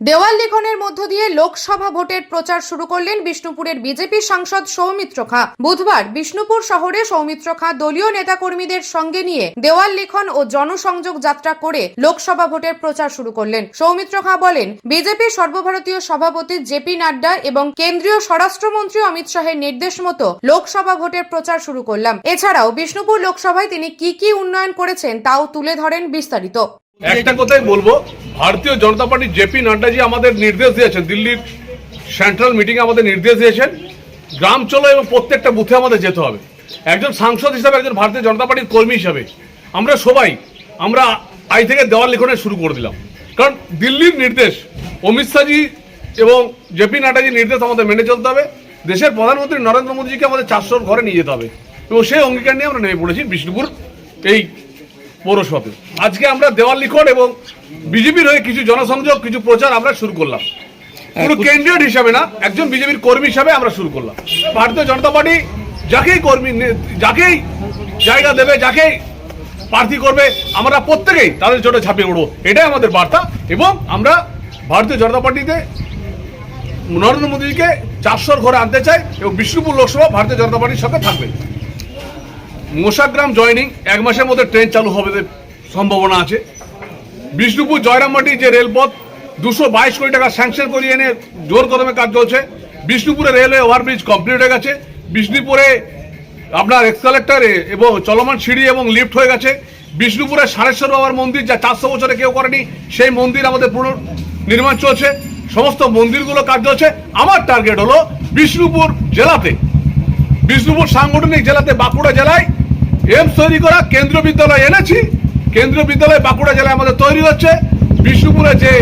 দেওয়াল লিখনের মধ্য দিয়ে লোকসভা ভোটের প্রচার শুরু করলেন বিষ্ণুপুরের বিজেপি সাংসদ সৌমিত্র খা। বুধবার বিষ্ণুপুর শহরে সৌমিত্র খা দলীয় নেতাকর্মীদের সঙ্গে নিয়ে দেওয়াল লিখন ও জনসংযোগ যাত্রা করে লোকসভা ভোটের প্রচার শুরু করলেন। সৌমিত্র খা বলেন, বিজেপি সর্বভারতীয় সভাপতি জেপি নাড্ডা এবং কেন্দ্রীয় স্বরাষ্ট্রমন্ত্রী অমিত শাহের নির্দেশ মতো লোকসভা ভোটের প্রচার শুরু করলাম। এছাড়াও বিষ্ণুপুর লোকসভায় তিনি কি কি উন্নয়ন করেছেন তাও তুলে ধরেন বিস্তারিত। একটা কথাই বলব ভারতীয় জনতা পার্টি জেপি নাড্ডাজি আমাদের নির্দেশ দিয়েছেন, দিল্লির সেন্ট্রাল মিটিংয়ে আমাদের নির্দেশ দিয়েছেন। গ্রাম চলো এবং প্রত্যেকটা বুথে আমাদের যেতে হবে। একজন সাংসদ হিসাবে একজন ভারতীয় জনতা পার্টির কর্মী হিসাবে আমরা সবাই, আমরা আই থেকে দেওয়াল লিখনে শুরু করে দিলাম। কারণ দিল্লির নির্দেশ, অমিত শাহজি এবং জেপি নাড্ডাজির নির্দেশ আমাদের মেনে চলতে হবে। দেশের প্রধানমন্ত্রী নরেন্দ্র মোদীজিকে আমাদের চারশোর ঘরে নিয়ে যেতে হবে। এবং সেই অঙ্গীকার নিয়ে আমরা নেমে পড়েছি বিষ্ণুপুর এই পৌরসভাতে। আজকে আমরা দেওয়াল লিখন এবং বিজেপির হয়ে কিছু জনসংযোগ কিছু প্রচার আমরা শুরু করলাম। পুরো ক্যান্ডিডেট হিসাবে না একজন বিজেপির কর্মী হিসাবে আমরা শুরু করলাম। ভারতীয় জনতা পার্টি যাকেই কর্মী যাকেই জায়গা দেবে যাকেই প্রার্থী করবে আমরা প্রত্যেকেই তাদের জন্য ঝাঁপিয়ে উঠবো এটাই আমাদের বার্তা এবং আমরা ভারতীয় জনতা পার্টিতে নরেন্দ্র মোদীকে চারশোর ঘরে আনতে চাই এবং বিষ্ণুপুর লোকসভা ভারতীয় জনতা পার্টির সঙ্গে থাকবে। মোশাগ্রাম জয়নিং এক মাসের মধ্যে ট্রেন চালু হবে সম্ভাবনা আছে। বিষ্ণুপুর জয়রামবাটি যে রেলপথ, দুশো বাইশ কোটি টাকা স্যাংশন করিয়ে এনে জোর কদমে কাজ চলছে। বিষ্ণুপুরে রেলওয়ে ওভারব্রিজ কমপ্লিট হয়ে গেছে। বিষ্ণুপুরে আপনার এক্সকালেক্টারে এবং চলমান সিঁড়ি এবং লিফট হয়ে গেছে। বিষ্ণুপুরে সারেশ্বর বাবার মন্দির, যা চারশো বছরে কেউ করেনি, সেই মন্দির আমাদের পুরো নির্মাণ চলছে। সমস্ত মন্দিরগুলো কাজ চলছে। আমার টার্গেট হলো বিষ্ণুপুর জেলাতে। বিষ্ণুপুর সাংগঠনিক জেলাতে, বাঁকুড়া জেলায় এমস তৈরি করা কেন্দ্রীয় বিদ্যালয় এনেছি। কেন্দ্রীয় বিদ্যালয় বাঁকুড়া জেলায় আমাদের তৈরি হচ্ছে। বিষ্ণুপুরে যে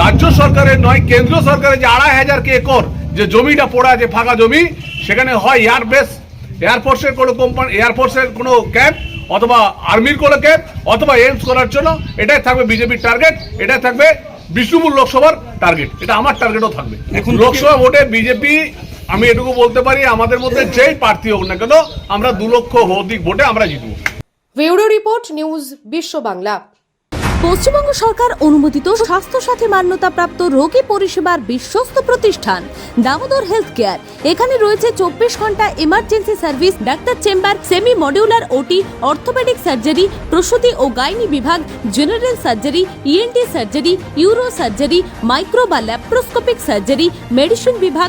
রাজ্য সরকারের নয় কেন্দ্রীয় সরকারের যে আড়াই হাজার কে একর যে জমিটা পড়া আছে ফাঁকা জমি সেখানে হয় এয়ার এয়ারবেস এয়ারফোর্সের কোনো কোম্পানি এয়ারফোর্সের কোনো ক্যাম্প অথবা আর্মির কোনো ক্যাম্প অথবা এইমস করার জন্য। এটাই থাকবে বিজেপির টার্গেট এটাই থাকবে বিষ্ণুপুর লোকসভার টার্গেট এটা আমার টার্গেটও থাকবে। এখন লোকসভা ভোটে বিজেপি আমি এটুকু বলতে পারি আমাদের মধ্যে যেই প্রার্থী হোক না কেন আমরা দু লক্ষ অধিক ভোটে আমরা জিতবো। ব্যুরো রিপোর্ট নিউজ বিশ্ব বাংলা। পশ্চিমবঙ্গ সরকার অনুমোদিত স্বাস্থ্যসাথী মান্যতাপ্রাপ্ত রোগী পরিষেবার বিশ্বস্ত প্রতিষ্ঠান দামোদর হেলথ কেয়ার এখানে রয়েছে চব্বিশ ঘণ্টা emergency service doctor chamber semi modular OT orthopedic surgery প্রসূতি ও গাইনি বিভাগ general surgery ENT surgery uro surgery micro বা ল্যাপ্রোস্কোপিক সার্জারি মেডিসিন বিভাগ